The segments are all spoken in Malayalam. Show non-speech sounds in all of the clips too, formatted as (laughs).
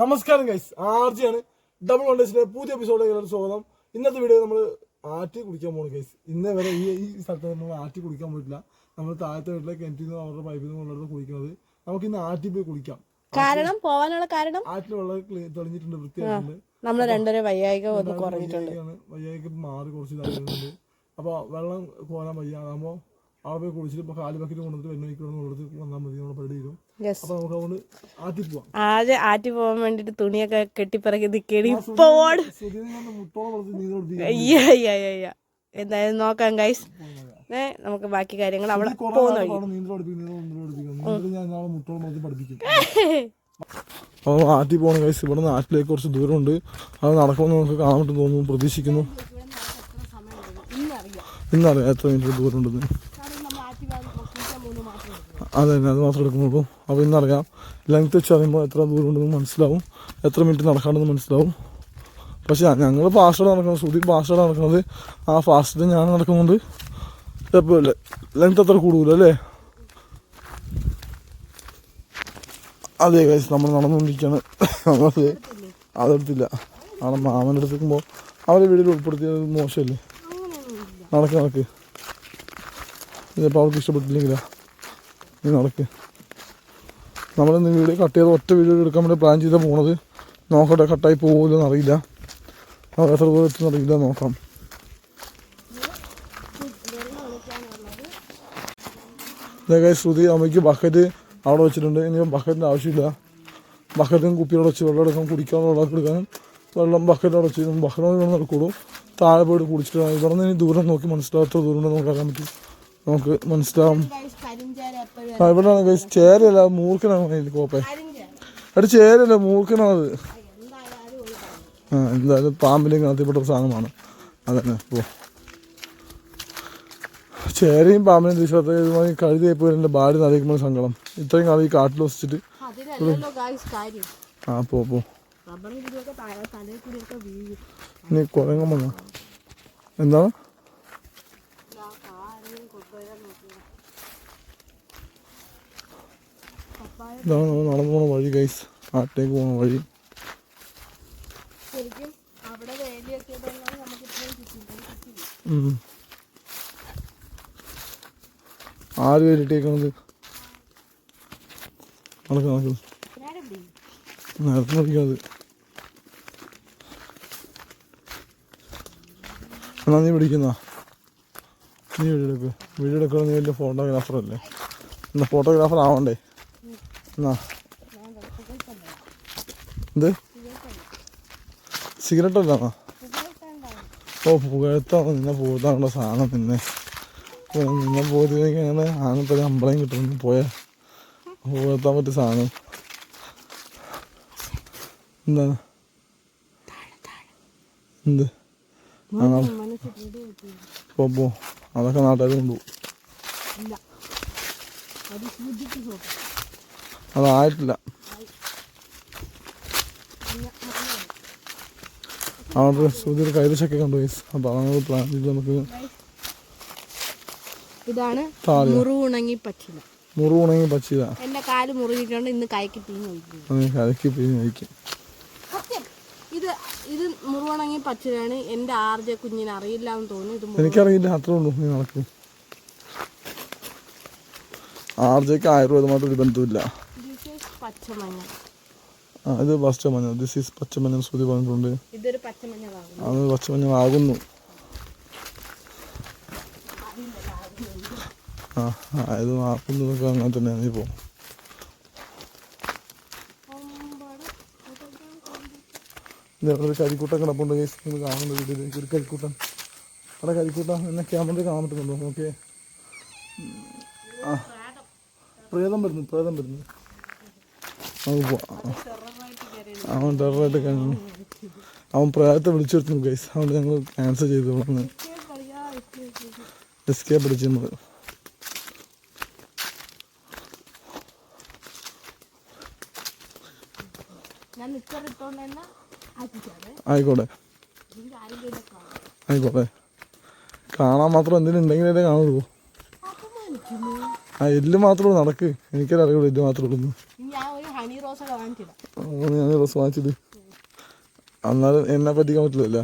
നമസ്കാരം ഗൈസ് ആണ്. ഡബിൾ വണ്ടേഴ്സിന്റെ പുതിയ എപ്പിസോഡിലേക്ക് സ്വാഗതം. ഇന്നത്തെ വീഡിയോ നമ്മൾ ആറ്റി കുടിക്കാൻ പോകുന്നു ഗൈസ് ഇന്നേ വരെ ഈ ഈ സ്ഥലത്ത് നമ്മൾ ആറ്റി കുടിക്കാൻ പോയിട്ടില്ല. നമ്മൾ താഴത്തെ വീട്ടിലെ കിണറ്റിൽ നിന്ന് അവരുടെ പൈപ്പിൽ നിന്ന് കൊണ്ടെടുത്ത് കുടിക്കുന്നത്. നമുക്ക് ഇന്ന് ആറ്റി പോയി കുളിക്കാം കാരണം പോവാനുള്ള കാരണം? ആറ്റിൽ വെള്ളം തെളിഞ്ഞിട്ടുണ്ട് വൃത്തിയായിട്ടുണ്ട്. നമ്മൾ രണ്ടര വയ്യായിക ഒന്ന് കുറഞ്ഞിട്ടുണ്ട്. വയ്യായ്ക്ക് മാറി കുറച്ച് ഇതായിട്ടുണ്ട്. അപ്പോൾ വെള്ളം പോകാൻ വയ്യ അതാകുമ്പോൾ അവിടെ പോയി കുളിച്ചിട്ട് ഇപ്പോൾ കാൽ ബക്കറ്റ് കൊണ്ടിട്ട് വെണ്ണയ്ക്ക് വന്ന് കൊടുത്ത് വന്നാൽ മതി നമ്മുടെ പരിധി വരും യെസ് അപ്പോൾ നമുക്ക് അതുകൊണ്ട് ആറ്റി പോവാം. ആദ്യം ആറ്റി പോവാൻ വേണ്ടിട്ട് തുണിയൊക്കെ കെട്ടിപ്പിറക്കി നിൽക്കേടി ഇപ്പൊ എന്തായാലും നോക്കാം ഗൈസ് ഏ നമുക്ക് ബാക്കി കാര്യങ്ങൾ അവിടെ അപ്പോൾ ആറ്റി പോകണം ഗൈസ് ഇവിടെ നാട്ടിലേക്ക് കുറച്ച് ദൂരമുണ്ട്. അത് നടക്കുമെന്ന് നമുക്ക് കാണാൻ പറ്റും തോന്നുന്നു പ്രതീക്ഷിക്കുന്നു. ഇന്നറിയാം എത്ര മീറ്റർ ദൂരമുണ്ടെന്ന്. അതെ തന്നെ അത് മാത്രമേ എടുക്കുന്നുള്ളൂ അപ്പോൾ ഇന്നറിയാം ലെങ്ത് വെച്ച് അറിയുമ്പോൾ എത്ര ദൂരം ഉണ്ടെന്ന് മനസ്സിലാവും. എത്ര മിനിറ്റ് നടക്കാണ്ടെന്ന് മനസ്സിലാവും. പക്ഷേ ഞങ്ങൾ ഫാസ്റ്റോടെ നടക്കുന്നത്. സുധീർ ഫാസ്റ്റോടെ നടക്കുന്നത്. ആ ഫാസ്റ്റിൽ ഞാൻ നടക്കുന്നുണ്ട്. കുഴപ്പമില്ല. ലെങ്ത് അത്ര കൂടുതലോ അല്ലേ അതെ കൈസ് നമ്മൾ നടന്നുകൊണ്ടിരിക്കുകയാണ്. നമ്മളത് അതെടുത്തില്ല. അവിടെ മാമന്റെ അടുത്ത് നിൽക്കുമ്പോൾ അവരെ വീട്ടിൽ ഉൾപ്പെടുത്തിയത് മോശമല്ലേ? നടക്ക് നടക്ക്. ഇതിപ്പോൾ അവർക്ക് ഇഷ്ടപ്പെട്ടില്ലെങ്കിലാ. നീ നമ്മൾ നമ്മളിന്ന് വീഡിയോ കട്ട് ചെയ്ത് ഒറ്റ വീഡിയോ എടുക്കാൻ വേണ്ടി പ്ലാൻ ചെയ്താൽ പോണത്? നോക്കട്ടെ കട്ടായി പോകുമല്ലോ അറിയില്ല. അത് എത്ര ദൂരം എത്തുന്ന അറിയില്ല നോക്കാം. ഇതൊക്കെ ശ്രുതി അമ്മയ്ക്ക് ബക്കറ്റ് അവിടെ വെച്ചിട്ടുണ്ട്. ഇനി ബക്കറ്റിന്റെ ആവശ്യമില്ല. ബക്കറ്റും കുപ്പിയോടെ വെച്ച് വെള്ളം എടുക്കാൻ കുടിക്കാനും വെള്ളം എടുക്കാനും വെള്ളം ബക്കറ്റ് അവിടെ വെച്ച് ബക്കറ്റ് വെള്ളം നടക്കുള്ളൂ. താഴെ പോയിട്ട് കുടിച്ചിട്ട് ഇവിടെ നിന്ന് ഇനി ദൂരം നോക്കി മനസ്സിലാകാത്ത ദൂരം ഉണ്ടെന്ന് നമുക്ക് അറിയാൻ പറ്റും. നമുക്ക് മനസ്സിലാവും. കഴിച്ച് ചേരല്ല മൂർഖനാണ് കോപ്പേ. ചേരല്ല മൂർഖനാണത് ആ എന്തായാലും ഒരു സാധനമാണ്. അതന്നെ പോ. ചേരയും പാമ്പിനും തിരിച്ചറിയാത്ത കഴുതി കഴുതിയായി പോയി എന്റെ ഭാര്യ നദിക്കുമ്പോൾ സങ്കടം. ഇത്രയും കാലം ഈ കാട്ടിൽ വസിച്ചിട്ട്. ആ പോ പോ. റബ്ബറും കുടിയൊക്കെ തലയിൽ കൂടിയൊക്കെ വീഴും. നീ കുരങ്ങൻ വന്ന? എന്താണ്? ഇതാണ് നമ്മൾ നടന്നു പോണ വഴി ഗൈസ് ആട്ടേക്ക് പോണ വഴി. ആര് വേലിട്ടേക്കണത് നടക്ക് നടക്ക്. നേരത്തെ നോക്കിയത് എന്നാ നീ പിടിക്കുന്ന? നീ വീഡിയോ എടുക്കണം നീ വലിയ ഫോട്ടോഗ്രാഫർ അല്ലേ? എന്നാ ഫോട്ടോഗ്രാഫർ ആവണ്ടേ? എന്നാ? എന്ത്? സിഗരറ്റ് അല്ല ഓ പുകഴ്ത്താണ് നിന്നെ പോകാനുള്ള സാധനം പിന്നെ ഓ, നിന്നെ പോയിട്ട് അങ്ങനെ അങ്ങനത്തെ അമ്പളം കിട്ടുന്നു പോയാ. പുകഴ്ത്താൻ പറ്റിയ സാധനം. എന്താണ് എന്ത്? പോ പോ. അതൊക്കെ നാട്ടുകാർ കൊണ്ടുപോകും ഇല്ല അത് സൂചിക്ക് നോക്കാം അതായിട്ടില്ല. അവിടെ സുധീർ കൈതച്ചൊക്കെ കൊണ്ടുപോയി അപ്പോൾ അതങ്ങനെ പ്ലാൻ ചെയ്ത് നമുക്ക് ഇതാണ് മുറിവുണങ്ങി പച്ചില എന്റെ കാൽ മുറിഞ്ഞിട്ടുണ്ട്. ഇന്ന് കൈക്ക് കഴിക്കും ഇത് ഇത് മുറിവുണങ്ങി പച്ചിലാണ് എന്റെ ആർജ കുഞ്ഞിന് അറിയില്ല എന്ന് തോന്നുന്നു. ഇത് എനിക്കറിയില്ല. അത്രേ ഉള്ളൂ. നീ നടക്കും. ആർജയ്ക്ക് ആയുർവേദമായിട്ട് ഒരു ബന്ധമില്ല ആ ഇത് പച്ചമഞ്ഞ ദിസ് ഈസ് പച്ചമഞ്ഞ ശ്രുതി പറഞ്ഞിട്ടുണ്ട്. ഇതൊരു പച്ചമഞ്ഞളാകും അത് ആ, ഇത് ആക്കുന്നതൊക്കെ അങ്ങനെ തന്നെയാണ് ഒരു കരിക്കൂട്ടം കിടപ്പുണ്ട്. നിങ്ങൾ കാണുന്നുണ്ട് വീട്ടിലേക്ക് ഒരു കരിക്കൂട്ടം. അവിടെ കരിക്കൂട്ടം എന്നെ ക്യാമറയിൽ കാണാൻ പറ്റുന്നുണ്ടോ ഓക്കെ ആ. പ്രേതം വരുന്നു പ്രേതം വരുന്നു. അവൻ ടെററായിട്ട് കാണുന്നു അവൻ പ്രായത്തെ വിളിച്ചു വരുത്തുന്നു ഗൈസ് അതുകൊണ്ട് ഞങ്ങൾ ക്യാൻസൽ ചെയ്തു വന്ന് എസ്കേപ്പ് അടിച്ചു നമ്മൾ ആയിക്കോട്ടെ. ആയിക്കോട്ടെ. കാണാൻ മാത്രം എന്തിനുണ്ടെങ്കിലേ കാണുള്ളൂ. ആ എല്ല് മാത്രമേ നടക്ക്. എനിക്കത് അറിയുള്ളൂ എല്ല് മാത്രമേ ഉള്ളൂ ഹണി റോസ് വാങ്ങിച്ചത് എന്നാലും എന്നെ പറ്റിക്കാൻ പറ്റില്ലല്ലോ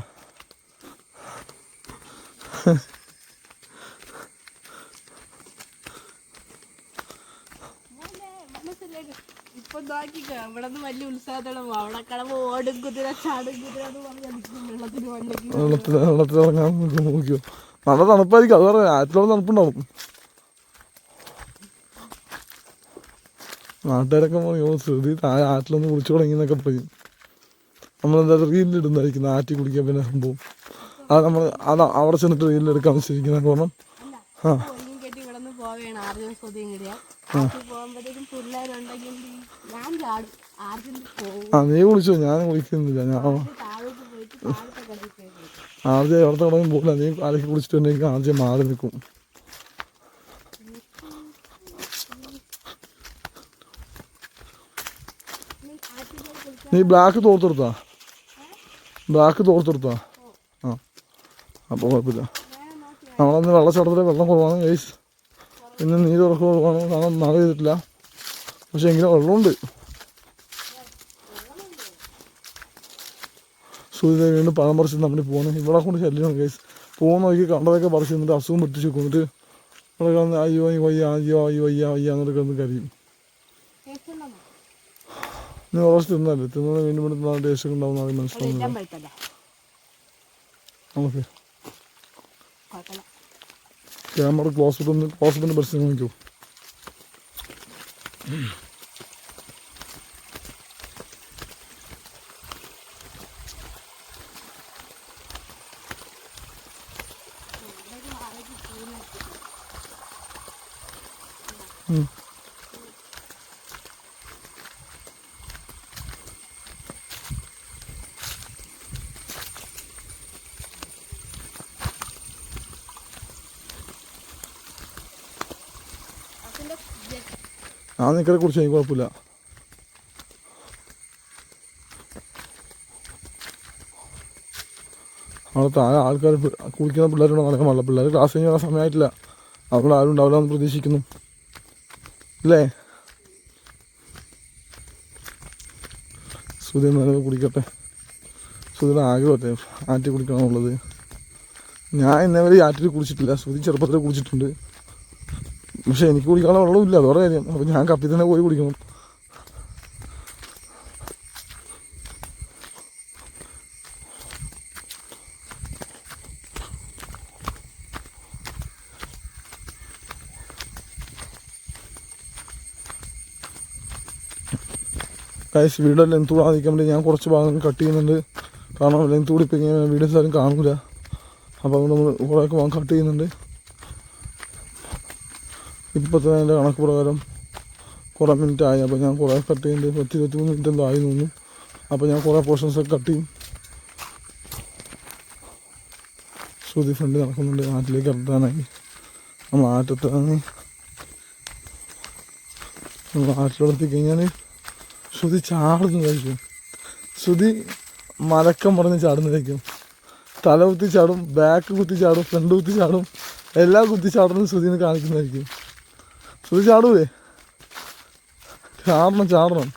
ഇപ്പൊ നോക്കിക്കോ ഇവിടെ നിന്ന് വലിയ ഉത്സാഹത്തോടെ പോകും. അവിടെ കടവ് ഓടും കുതിര ചാടും കുതിര എന്ന് പറഞ്ഞ് നിൽക്കും വെള്ളത്തിന് വണ്ടിക്ക് വെള്ളത്തിൽ വെള്ളത്തിൽ ഇറങ്ങാൻ നോക്കിയോ നല്ല തണുപ്പായിരിക്കും. അത് പറയാം ആറ്റിലോളം തണുപ്പുണ്ടാവും. നാട്ടുകാരൊക്കെ പറയും "ഓ, ശ്രുതി താഴെ ആറ്റിലൊന്ന് കുളിച്ചു തുടങ്ങി എന്നൊക്കെ പറയും നമ്മളെന്താ റീലിടുന്നതായിരിക്കും ആറ്റി കുടിക്കാൻ പിന്നെ സംഭവം. അത് നമ്മൾ അത് അവിടെ ചെന്നിട്ട് റീലിലെടുക്കാൻ ശരിക്കും പറഞ്ഞു. ആ. ആ. നീ കുളിച്ചോ? ഞാൻ കുളിക്കുന്നില്ല ഞാൻ. ആദ്യം എവിടെ തുടങ്ങി പോകില്ല നീ അലക്കി കുളിച്ചിട്ടുണ്ടെങ്കിൽ ആദ്യം മാറി നിൽക്കും നീ ആറ്റിൽ പോയി കുളിക്കാൻ നീ ബ്ലാക്ക് തോർത്തെടുത്താ? ബ്ലാക്ക് തോർത്തെടുത്താ? ആ. അപ്പോൾ കുഴപ്പമില്ല. നമ്മളന്ന് വെള്ളച്ചാട്ടത്തിൽ വെള്ളം കുറവാണ് ഗൈസ് ഇന്ന് നീര് ഉറക്കം കുറവാണ് കാരണം മഴ ചെയ്തിട്ടില്ല പക്ഷെ എങ്കിലും വെള്ളമുണ്ട്. സൂര്യ വീണ്ടും പഴം പറിച്ച് നമ്മൾ പോകുന്നത് ഇവിടെ കൊണ്ട് ശല്യമാണ് ഗൈസ് പോകുന്ന നോക്കി കണ്ടതൊക്കെ പറിച്ച് നിന്നിട്ട് അസുഖം പിടിച്ച് കൊണ്ടിട്ട് ഇവിടെ കിടന്ന് അയ്യോ വയ്യ അയ്യോ അയ്യോ വയ്യ വയ്യ എന്നിട്ട് നീ തിന്നല്ലേ തിന്നത് വീണ്ടും വീണ്ടും തിന്നാൻ ടേസ്റ്റ് ഉണ്ടാവും അത് മനസ്സിലാവുന്നില്ല നമുക്ക് ക്യാമറ ക്ലോസ് ക്ലോസ് പറിച്ച് നോക്കൂ ആ നിക്കറെ കുറിച്ച് എനിക്ക് കുഴപ്പമില്ല. അവിടെ താഴെ ആൾക്കാർ കുളിക്കുന്ന പിള്ളേരുണ്ടോ? നടക്കാൻ പാടില്ല. പിള്ളേർ ക്ലാസ് കഴിഞ്ഞ സമയമായിട്ടില്ല. അവിടെ ആരും ഉണ്ടാവില്ല എന്ന് പ്രതീക്ഷിക്കുന്നു. അല്ലേ സുധീർ നല്ല കുടിക്കട്ടെ. സുധീർ ആഗ്രഹത്തെ ആറ്റി കുടിക്കണമെന്നുള്ളത് ഞാൻ ഇന്നവരെ ആറ്റിൽ കുടിച്ചിട്ടില്ല. സുധി ചെറുപ്പത്തിൽ കുടിച്ചിട്ടുണ്ട്. പക്ഷെ എനിക്ക് കുടിക്കാനുള്ള വെള്ളമില്ല. അതോടെ കാര്യം അപ്പോൾ ഞാൻ കപ്പി തന്നെ പോയി കുടിക്കണം കൈസ് വീഡിയോ ലെങ്ത് കൂടാതിരിക്കാൻ വേണ്ടി ഞാൻ കുറച്ച് ഭാഗങ്ങൾ കട്ട് ചെയ്യുന്നുണ്ട്. കാരണം ലെങ്ത് കൂടി ഇപ്പം വീഡിയോസ് ആരും കാണില്ല അപ്പോൾ അതുകൊണ്ട് നമ്മൾ കുറേയൊക്കെ ഭാഗം കട്ട് ചെയ്യുന്നുണ്ട്. ഇപ്പോഴത്തെ എന്റെ കണക്ക് പ്രകാരം കുറേ മിനിറ്റ് ആയി. അപ്പോൾ ഞാൻ കുറേ കട്ട് ചെയ്യേണ്ടി പത്ത് ഇരുപത്തി മൂന്ന് മിനിറ്റ് എന്തോ ആയി അപ്പോൾ ഞാൻ കുറേ പോർഷൻസ് കട്ട് ചെയ്യും. ശ്രുതി ഫ്രണ്ട് നടക്കുന്നുണ്ട് നാട്ടിലേക്ക് ഇറങ്ങാനായി. നമ്മൾ ആറ്റത്താണ് നമ്മൾ ആറ്റിലെത്തി കഴിഞ്ഞാൽ ശ്രുതി ചാടുന്നതായിരിക്കും ശ്രുതി മലക്കം പറഞ്ഞ് ചാടുന്നതായിരിക്കും തല കുത്തി ചാടും ബാക്ക് കുത്തി ചാടും ഫ്രണ്ട് കുത്തി ചാടും എല്ലാ കുത്തി ചാടുന്നതും ശ്രുതിനെ കാണിക്കുന്നതായിരിക്കും. ശ്രുതി ചാടൂലേ ചാടണം ചാടണം.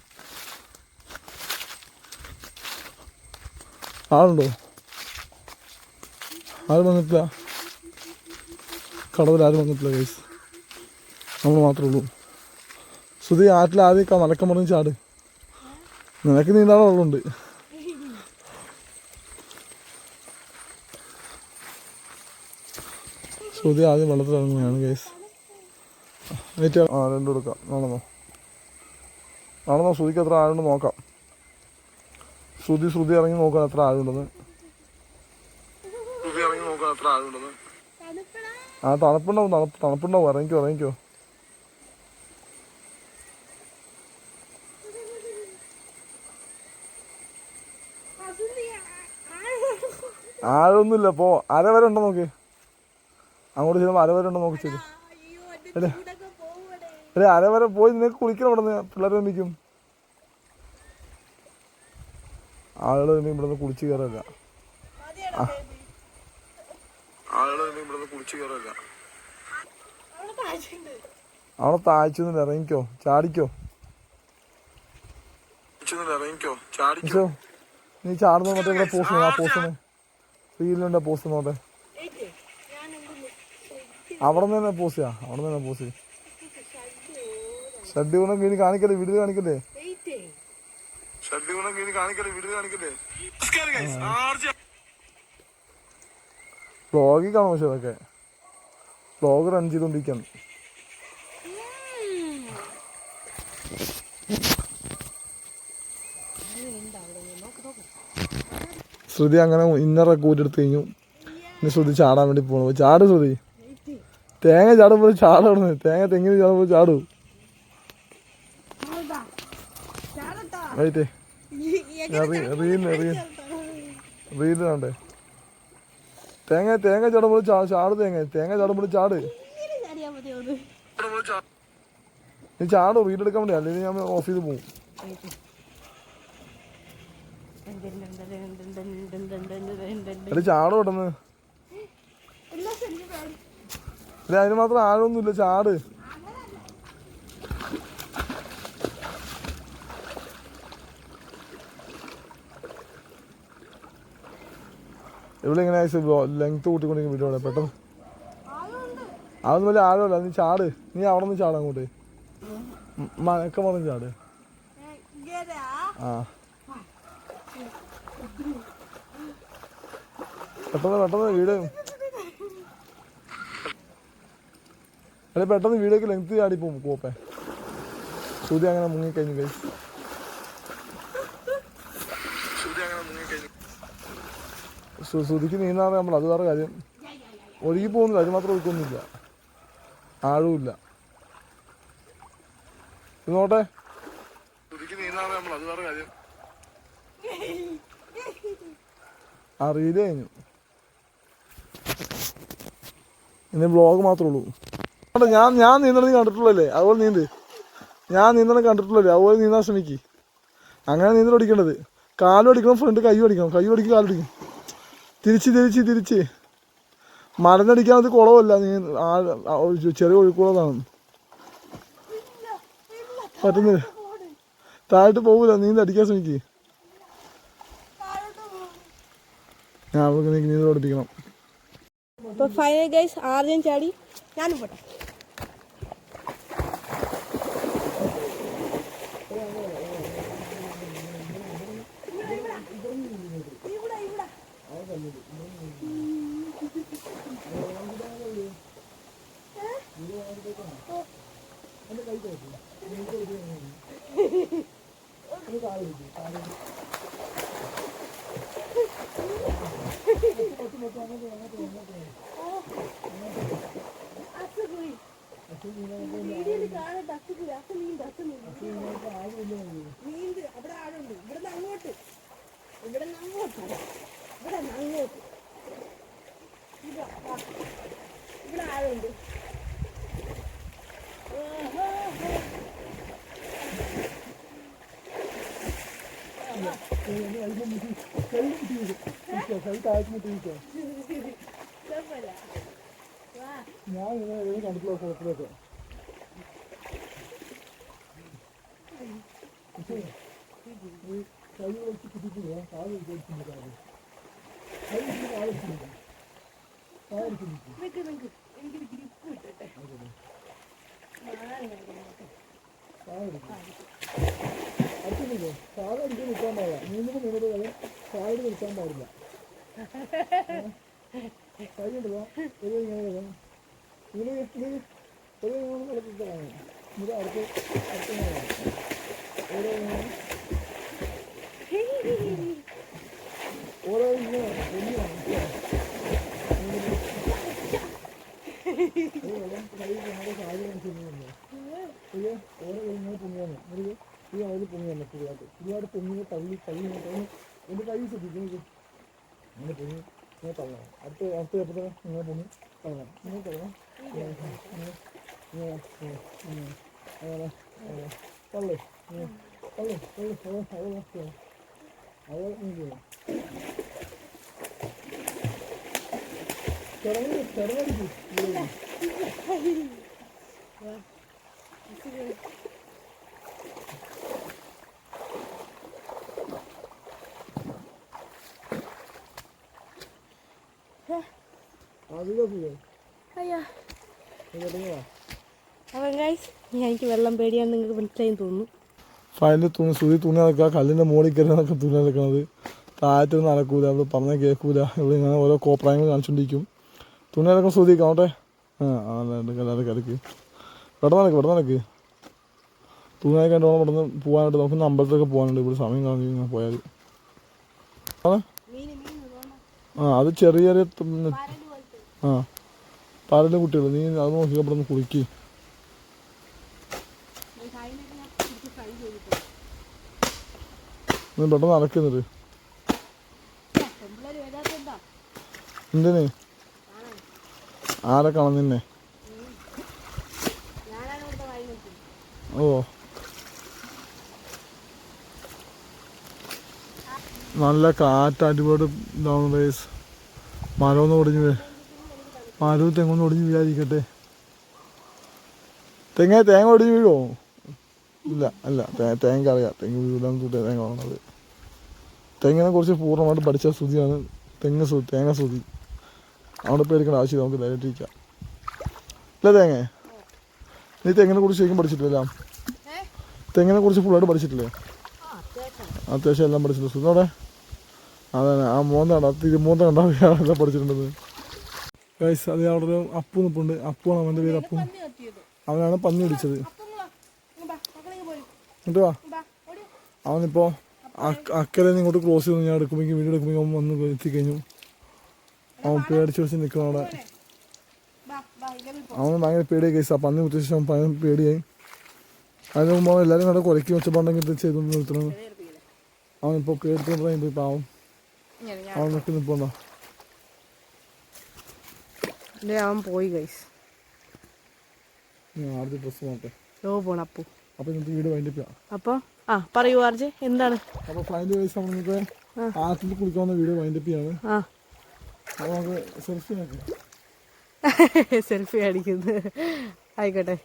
ആളുണ്ടോ? ആരും വന്നിട്ടില്ല? കടവിൽ ആരും വന്നിട്ടില്ല കേസ് നമ്മൾ മാത്രമേ ഉള്ളൂ. ശ്രുതി ആറ്റിൽ ആദ്യം മലക്കം പറഞ്ഞ് ചാട്. നിനക്ക് നീന്താൻ വെള്ളമുണ്ട് ശ്രുതി ആദ്യം വെള്ളത്തിൽ ഇറങ്ങുകയാണ് കേസ് എന്നിട്ട് ആ രണ്ടും എടുക്കാം. നാണെന്നോ നാണെന്നോ ശ്രുതിക്ക് എത്ര ആഴുണ്ട് നോക്കാം. ശ്രുതി ശ്രുതി ഇറങ്ങി നോക്കാൻ എത്ര ആഴുണ്ടെന്ന് ശ്രുതി ഇറങ്ങി നോക്കാം എത്ര ആളുണ്ടെന്ന് തണുപ്പടാ ആ തണുപ്പുണ്ടാവും തണുപ്പ് തണുപ്പുണ്ടാവും. ഇറങ്ങിക്കോ ഇറങ്ങിക്കോ. ആഴൊന്നുമില്ല പോ അര വരെ ഉണ്ടോ നോക്ക്? അങ്ങോട്ട് ചെല്ലുമ്പോൾ അര വരെ ഉണ്ടോ നോക്കി ശരി അയ്യോ എന്റെ ചൂടൊക്കെ പോവണേ അല്ലേ അര വരെ പോയി നിനക്ക് കുളിക്കണം ഇവിടെ നിന്ന് പിള്ളേർ നിൽക്കും ആളുകൾ ഇനി ഇവിടെ നിന്ന് കുളിച്ച് കയറില്ല. ആളുകൾ ഇനി ഇവിടെ നിന്ന് കുളിച്ച് കയറില്ല അവിടെ താഴ്ചൊന്നുമില്ല ഇറങ്ങിക്കോ ചാടിക്കോ. ചാടിക്കോ. നീ ചാടുന്ന മറ്റേ ഇവിടെ പോസ്റ്റ് ആ പോസ്റ്റിന് റീലിലുണ്ട് പോസ്റ്റ് നോട്ടെ അവിടെ നിന്ന് തന്നെ പോസ്റ്റ് ചെയ്യാം അവിടെ നിന്ന് തന്നെ പോസ്റ്റ് ഷഡ് ഗുണം കീഴ് കാണിക്കല്ലേ വീഡിയോ കാണിക്കല്ലേ? ഷഡ് ഗുണം കീഴ് കാണിക്കല്ലേ വീഡിയോ കാണിക്കല്ലേ? വ്ളോഗിൽ കാണാം പക്ഷെ അതൊക്കെ. Vlog run ചെയ്തോണ്ടിരിക്കാണ്. ശ്രുതി അങ്ങനെ ഇന്നറൊക്കെ ഊരെടുത്ത് കഴിഞ്ഞു. ഇനി ശ്രുതി ചാടാൻ വേണ്ടി പോണു. ചാട് ശ്രുതി. തേങ്ങ ചാടുമ്പോൾ ചാടണം തേങ്ങ തെങ്ങിന് ചാടുമ്പോൾ ചാടൂ. റൈറ്റേ എങ്ങനെ റീൽ റീൽ റീൽ വേണ്ടേ? തേങ്ങ തേങ്ങ ചാടുമ്പോൾ ചാട് തേങ്ങ. തേങ്ങ ചാടുമ്പോൾ ചാട്. നീ ചാടോ? റീലെടുക്കാൻ വേണ്ടി അല്ലെങ്കിൽ ഞാൻ ഓഫ് ചെയ്ത് പോകും അല്ല ചാടോ പേടി അല്ലെ അതിന് മാത്രം ആഴമൊന്നുമില്ല. ചാട്. ഇവിടെ ഇങ്ങനെ ലെങ്ത് കൂട്ടിക്കൊണ്ടിരിക്കും വീഡിയോ പെട്ടെന്ന്. അതൊന്നും വലിയ ആഴമല്ല നീ ചാട്. നീ അവിടെ നിന്ന് ചാട് അങ്ങോട്ട്. മഴക്ക പറഞ്ഞ് ചാട്. ആ. പെട്ടെന്ന് പെട്ടെന്ന് വീട്. അല്ലെ പെട്ടെന്ന് വീടൊക്കെ ലെങ്ത് ചാടി പോകും കോപ്പേ ശ്രുതി അങ്ങനെ മുങ്ങിക്കഴിഞ്ഞു കൈ ശ്രുതിക്ക് നീന്താൻ നമ്മൾ അത് വേറെ കാര്യം. ഒഴുകി പോകുന്നില്ല അത് മാത്രം ഒഴുക്കൊന്നുമില്ല. ആഴവുമില്ല. നോട്ടെ അറിയില്ലേ കഴിഞ്ഞു ഇനി ബ്ലോഗ് മാത്രമേ ഉള്ളൂ. ഞാൻ ഞാൻ നീന്തണം കണ്ടിട്ടുള്ളല്ലേ അതുപോലെ നീന്ത്. ഞാൻ നീന്തണം കണ്ടിട്ടുള്ളല്ലേ അതുപോലെ നീന്താൻ ശ്രമിക്ക്. അങ്ങനെ നീന്തൽ അടിക്കേണ്ടത് കാലും അടിക്കണം ഫ്രണ്ട് കൈ അടിക്കണം. കൈ അടിക്കും കാലടിക്കും തിരിച്ച് തിരിച്ച് തിരിച്ച്. മരുന്നടിക്കാൻ അത് കുളമല്ല നീ ചെറിയ ഒഴുക്കുളതാണ് പറ്റുന്നില്ല. താഴോട്ട് പോകില്ല നീന്ത് അടിക്കാൻ ശ്രമിക്ക്. ഞാൻ അവൾക്ക് നീ നീന്തൽ പഠിപ്പിക്കണം ഫൈനൽ ഗൈസ് ആദ്യം ചാടി ഞാനും പോട്ടെ നീന്ത് അവിടെ ആഴുണ്ട് ഇവിടെ അങ്ങോട്ട് ഇവിടെ അങ്ങോട്ട് ഇവിടെ അങ്ങോട്ട് ഇവിടെ ആ, ഇവിടെ ആഴുണ്ട് കുഴപ്പമില്ല. വാ. ഞാൻ ഇങ്ങനെ കണ്ടിട്ടുള്ള കുളത്തിലൊക്കെ കൈ വെച്ച് കുത്തിക്കില്ല കാൽ വെച്ചിട്ടുണ്ട് കാൽ? കൈ വെച്ച് കാൽ വെച്ചിട്ടുണ്ട് കാൽ വെച്ചിട്ടുണ്ട് നിക്ക് നിക്ക്. എനിക്കൊരു ഗ്രിപ്പ് കിട്ടട്ടെ. അടുത്തില്ലേ കാൽ അടിക്കാൻ നിൽക്കാൻ പാടില്ല. നീന്തുമ്പോൾ കാര്യം കാലിൽ നിൽക്കാൻ പാടില്ല. കൈ ഉണ്ടല്ലോ ഒരു ഇങ്ങനെ വരാം ഇങ്ങനെ ഇങ്ങനെ ഒരു ഇങ്ങനെ കളിപ്പിക്കാൻ ഇത് അടുത്ത് അടുത്ത്. ഓരോ ഓരോ ഇങ്ങനെ എനിക്ക് വെള്ളം പേടിയാന്ന് നിങ്ങൾക്ക് മനസ്സിലായി തോന്നുന്നു. ഫൈനൽ തുണി സുതി തുണി നടക്കുക കല്ലിന്റെ മുകളിൽ കയറി നടക്കുക തുണി നടക്കുന്നത് താഴത്തിൽ നടക്കൂല അവൾ പറഞ്ഞാൽ കേൾക്കൂല. ഇങ്ങനെ ഓരോ കോപ്രായങ്ങൾ കാണിച്ചുകൊണ്ടിരിക്കും തുണി നടക്കും സുതി കാണട്ടെ ആ എല്ലാവരും കിടക്ക്. ഇവിടെ നടക്ക് ഇവിടെ നടക്ക്. തുണി കണ്ടോ പെട്ടെന്ന് പോകാനായിട്ട് നമുക്ക് അമ്പലത്തിലൊക്കെ പോകാനുണ്ട്. ഇവിടെ സമയം ഇങ്ങനെ പോയാൽ ആ അത് ചെറിയ ചെറിയ ആ പാലിന്റെ കുട്ടികൾ നീ അത് നോക്കി പെട്ടെന്ന് കുളിക്ക്. പെട്ടെന്ന് എന്താ? എന്തിന്? ആരെ കാണും നിന്നെ? ഞാനാണ് ഇവിടുത്തെ വഴി നോക്കുന്നത് ഓ. നല്ല കാറ്റ് അടിപൊളി ഇതാണ് റേസ് മരമൊന്നും ഒടിഞ്ഞു വീ. മരവും തെങ്ങൊന്നും ഒടിഞ്ഞു വീഴാതിരിക്കട്ടെ. തെങ്ങ തേങ്ങ ഒടിഞ്ഞു വീഴോ? ഇല്ല അല്ല. തേങ്ങ അറിയാം. തെങ്ങ് വീഴാൻ തൊട്ടേ തേങ്ങ കാണുന്നത് തെങ്ങിനെ കുറിച്ച് പൂർണമായിട്ട് പഠിച്ച ശ്രുതിയാണ് തെങ്ങ് തേങ്ങ ശ്രുതി. അവിടെ പേടിക്കേണ്ട ആവശ്യമില്ല നമുക്ക് ധൈര്യമായിട്ടിരിക്കാം അല്ലേ തേങ്ങ. നീ തെങ്ങിനെ കുറിച്ച് ശരിക്കും പഠിച്ചിട്ടില്ല തെങ്ങിനെ കുറിച്ച് ഫുള്ളായിട്ട് പഠിച്ചിട്ടില്ലേ? അത്യാവശ്യം എല്ലാം പഠിച്ചിട്ടുണ്ട്. സുഖോടെ അതെ ആ മൂന്നാണ് അത് തിരുമോന്ത പഠിച്ചിട്ടുണ്ടത് എല്ലാം പഠിച്ചിട്ടുണ്ടെന്ന് ഗൈസ് അത് അവിടെ ഒരു അപ്പു നിപ്പുണ്ട്. അപ്പുവാണ് അവന്റെ പേര് അപ്പു. അവനാണ് പന്നി പിടിച്ചത്. എന്നിട്ട് വാ. അവനിപ്പോൾ അക്കരെ ഇങ്ങോട്ട് ക്രോസ് ചെയ്ത്. ഞാൻ എടുക്കുമ്പോൾ വീഡിയോ എടുക്കുമ്പോൾ വന്ന് എത്തിക്കഴിഞ്ഞു. അവൻ പേടിച്ച് വെച്ച് നിൽക്കണം അവിടെ. അവന് ഭയങ്കര പേടിയായി കേസ് ആ പന്നി കുത്തിയ ശേഷം ഭയങ്കര പേടിയായി. അതിന് മുമ്പ് അവൻ എല്ലാവരും കൂടെ കുരക്കി വെച്ചപ്പോണ്ടെങ്കിൽ പണ്ടെങ്കിൽ ചെയ്തു നിർത്തണം. അവനിപ്പോൾ പേടിച്ചു പറയുമ്പോൾ പാവം. അവൻ നിൽക്കി നിൽപ്പുണ്ടോ അവൻ പോയി ഗൈസ്. ലോ പോണ അപ്പു. അപ്പോൾ ഇന്നത്തെ വീട് അപ്പോൾ ആ പറയൂ ആർജ് എന്താണ്? അപ്പോൾ ഫൈനൽ ഇന്നത്തെ ആറ്റിൽ കുളിക്കാവുന്ന വീഡിയോ വൈൻഡപ്പ് ചെയ്യാണ്. ആ. സെൽഫി അടിക്കുന്നത് (laughs) ആയിക്കോട്ടെ.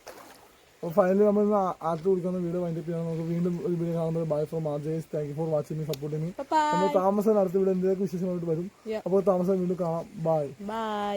അപ്പോൾ ഫൈനലി നമ്മൾ ഇന്ന് ആർട്ട് കുടിക്കുന്ന വീഡിയോ വൈൻഡപ്പ് ചെയ്യണം നമുക്ക് വീണ്ടും ഒരു വീഡിയോ കാണുന്നത് bye from R Jays thank you for watching support ചെയ്യുന്നു ബൈ നമ്മൾ താമസം അടുത്ത വീഡിയോ എന്തെങ്കിലും വിശേഷമായിട്ട് വരും. അപ്പോൾ താമസം വീണ്ടും കാണാം. Bye bye